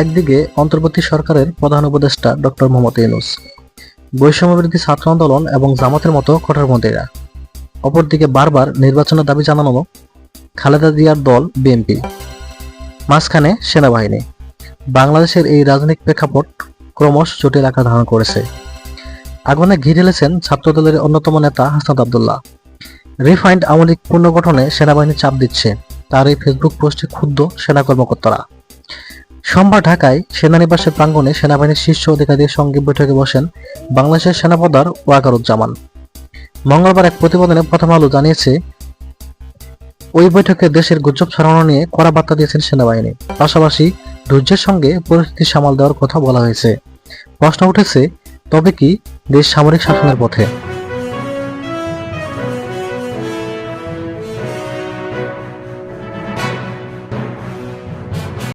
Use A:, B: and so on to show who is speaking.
A: একদিকে অন্তর্বর্তী সরকারের প্রধান উপদেষ্টা ডক্টর মোহাম্মদ ইউনুস। বৈষম্যবিরোধী ছাত্র আন্দোলন এবং জামাতের মতো কঠোরপন্থীরা অপরদিকে বারবার নির্বাচনের দাবি জানানো খালেদা জিয়ার দল বিএনপি। মাঝখানে সেনাবাহিনী। বাংলাদেশের এই রাজনৈতিক প্রেক্ষাপট ক্রমশ জটিল আকার ধারণ করেছে। আগুনে ঘি ঢেলেছেন ছাত্রদলের অন্যতম নেতা হাসনাত আবদুল্লাহ। রিফাইন্ড আওয়ামী লীগ পুনর্গঠনে সেনাবাহিনী চাপ দিচ্ছে। তার এই ফেসবুক পোস্টে ক্ষুব্ধ সেনা কর্মকর্তারা। সোমবার ঢাকায় সেনানিবাসের প্রাঙ্গণে সেনাবাহিনীর শীর্ষ অধিকারীদের সঙ্গে বৈঠকে বসেন বাংলাদেশের সেনাপ্রধান ওয়াকারুজ্জামান। মঙ্গলবার এক প্রতিবেদনে প্রথম আলো জানিয়েছে, ওই বৈঠকে দেশের গুজব ছড়ানো নিয়ে কড়া বার্তা দিয়েছেন সেনাবাহিনী। পাশাপাশি ধৈর্যের সঙ্গে পরিস্থিতি সামাল দেওয়ার কথা বলা হয়েছে। প্রশ্ন উঠেছে, তবে কি দেশ সামরিক শাসনের পথে?